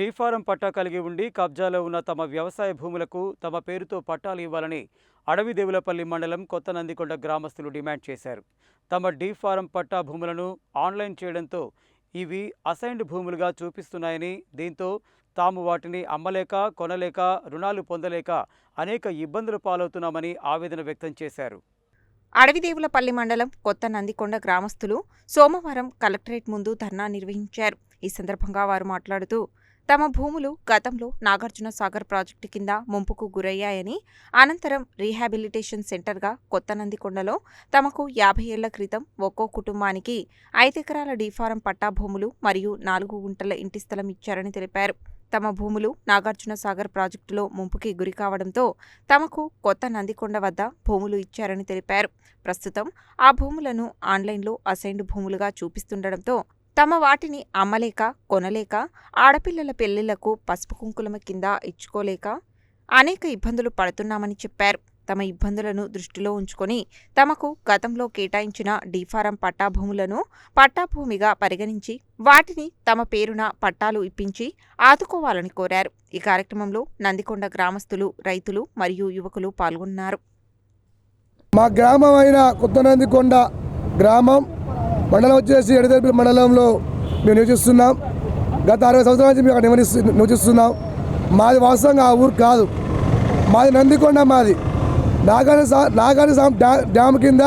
D form పట్టా కలిగి ఉండి కబ్జాలో ఉన్న తమ వ్యవసాయ భూములకు తమ పేరుతో పట్టాలు ఇవ్వాలని అడవి దేవులపల్లి మండలం కొత్త నందికొండ గ్రామస్తులు డిమాండ్ చేశారు. తమ డీఫారం పట్టా భూములను ఆన్లైన్ చేయడంతో ఇవి అసైన్డ్ భూములుగా చూపిస్తున్నాయని దీంతో తాము వాటిని అమ్మలేక కొనలేక రుణాలు పొందలేక అనేక ఇబ్బందులు పాలవుతున్నామని ఆవేదన వ్యక్తం చేశారు. అడవిదేవులపల్లి మండలం కొత్త నందికొండ గ్రామస్తులు సోమవారం కలెక్టరేట్ ముందు ధర్నా నిర్వహించారు. ఈ సందర్భంగా వారు మాట్లాడుతూ తమ భూములు గతంలో నాగార్జున సాగర్ ప్రాజెక్టు కింద ముంపుకు గురయ్యాయని అనంతరం రీహాబిలిటేషన్ సెంటర్గా కొత్త నందికొండలో తమకు యాభై ఏళ్ళ క్రితం ఒక్కో కుటుంబానికి ఐదెకరాల డీఫారం పట్టా భూములు మరియు నాలుగు గుంటల ఇంటి స్థలం ఇచ్చారని తెలిపారు. తమ భూములు నాగార్జున సాగర్ ప్రాజెక్టులో ముంపుకి గురి కావడంతో తమకు కొత్త నందికొండ వద్ద భూములు ఇచ్చారని తెలిపారు. ప్రస్తుతం ఆ భూములను ఆన్లైన్లో అసైన్డ్ భూములుగా చూపిస్తుండటంతో తమ వాటిని అమ్మలేక కొనలేక ఆడపిల్లల పెళ్ళిళ్ళకు పసుపు కుంకుమ కింద ఇచ్చుకోలేక అనేక ఇబ్బందులు పడుతున్నామని చెప్పారు. తమ ఇబ్బందులను దృష్టిలో ఉంచుకొని తమకు గతంలో కేటాయించిన డీఫారం పట్టా భూములను పట్టా భూమిగా పరిగణించి వాటిని తమ పేరున పట్టాలు ఇప్పించి ఆదుకోవాలని కోరారు. ఈ కార్యక్రమంలో నందికొండ గ్రామస్తులు రైతులు మరియు యువకులు పాల్గొన్నారు. మా గ్రామం అయిన కొత్తనందికొండ గ్రామం మండలం వచ్చేసి ఎడదర్పి మండలంలో మేము నివసిస్తున్నాం. గత అరవై సంవత్సరాల నుంచి మేము అక్కడ నివసిస్తు నివసిస్తున్నాం. మాది వాస్తవంగా ఆ ఊరు కాదు. మాది నందికొండ మాది. నాగాని సా నాగాని సాం డ్యా డ్యామ్ కింద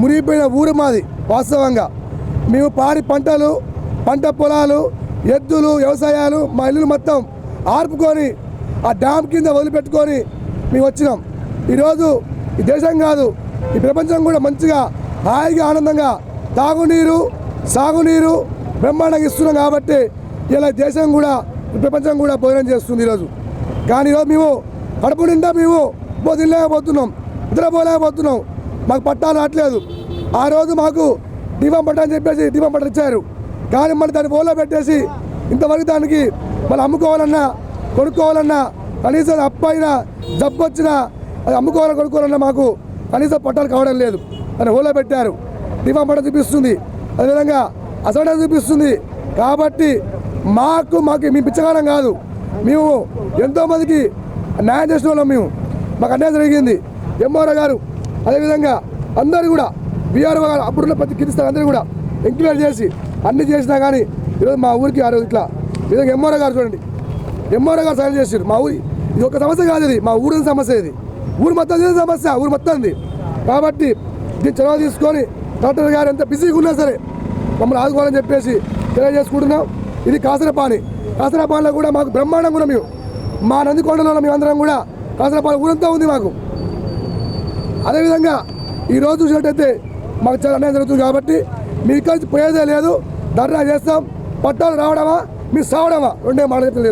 మురిగిపోయిన ఊరు మాది వాస్తవంగా. మేము పాడి పంటలు పంట పొలాలు ఎద్దులు వ్యవసాయాలు మా ఇల్లు మొత్తం ఆర్పుకొని ఆ డ్యామ్ కింద వదిలిపెట్టుకొని మేము వచ్చినాం. ఈరోజు ఈ దేశం కాదు ఈ ప్రపంచం కూడా మంచిగా హాయిగా ఆనందంగా తాగునీరు సాగునీరు బ్రహ్మాండంగా ఇస్తున్నాం కాబట్టి ఇలా దేశం కూడా ప్రపంచం కూడా భోజనం చేస్తుంది ఈరోజు. కానీ ఈరోజు మేము కడుపు నిండా మేము పో తినలేకపోతున్నాం నిద్రపోలేకపోతున్నాం. మాకు పట్టాలు రావట్లేదు. ఆ రోజు మాకు దీపం పట్ట అని చెప్పేసి దీపం పట్ట ఇచ్చారు. కానీ మళ్ళీ దాన్ని ఓలో పెట్టేసి ఇంతవరకు దానికి మళ్ళీ అమ్ముకోవాలన్నా కొనుక్కోవాలన్నా కనీసం అప్పైనా జబ్బు వచ్చినా అది అమ్ముకోవాలని కొనుక్కోవాలన్నా మాకు కనీసం పట్టాలు కావడం లేదు. అని ఓలో పెట్టారు. దీపం పట్ట చూపిస్తుంది. అదేవిధంగా అసడ చూపిస్తుంది. కాబట్టి మాకు మాకు మీ పిచ్చగానం కాదు. మేము ఎంతోమందికి న్యాయం చేసిన వాళ్ళం మేము. మాకు అన్యాయం జరిగింది. ఎంఆర్ఓ గారు అదేవిధంగా అందరూ కూడా బీఆర్ఓ గారు అప్పుడున్న ప్రతి కిరిస్తారు అందరూ కూడా ఎంక్వైరీ చేసి అన్ని చేసినా కానీ ఈరోజు మా ఊరికి ఆ రోజు ఇట్లా. విధంగా ఎంఆర్ఓ గారు చూడండి. ఎంఆర్ఓ గారు సహాయం చేశారు. మా ఊరి ఇది ఒక సమస్య కాదు ఇది. మా ఊరి సమస్య ఇది. ఊరు మొత్తం సమస్య. ఊరు మొత్తం కాబట్టి దీన్ని చొరవ తీసుకొని డాక్టర్ గారు ఎంత బిజీగా ఉన్నా సరే మమ్మల్ని ఆదుకోవాలని చెప్పేసి తెలియజేసుకుంటున్నాం. ఇది కాసరపాని కాసరపానిలో కూడా మాకు బ్రహ్మాండంగా ఉన్నాం మేము. మా నందికొండలో మేమందరం కూడా కాసరపాని ఊరంతా ఉంది మాకు. అదేవిధంగా ఈరోజు చూసినట్టయితే మాకు చాలా అన్యాయం జరుగుతుంది కాబట్టి మీ కలిసి పోయేదే లేదు. ధర్నా చేస్తాం. పట్టాలు రావడమా? మీరు సావడమా? రెండే మాట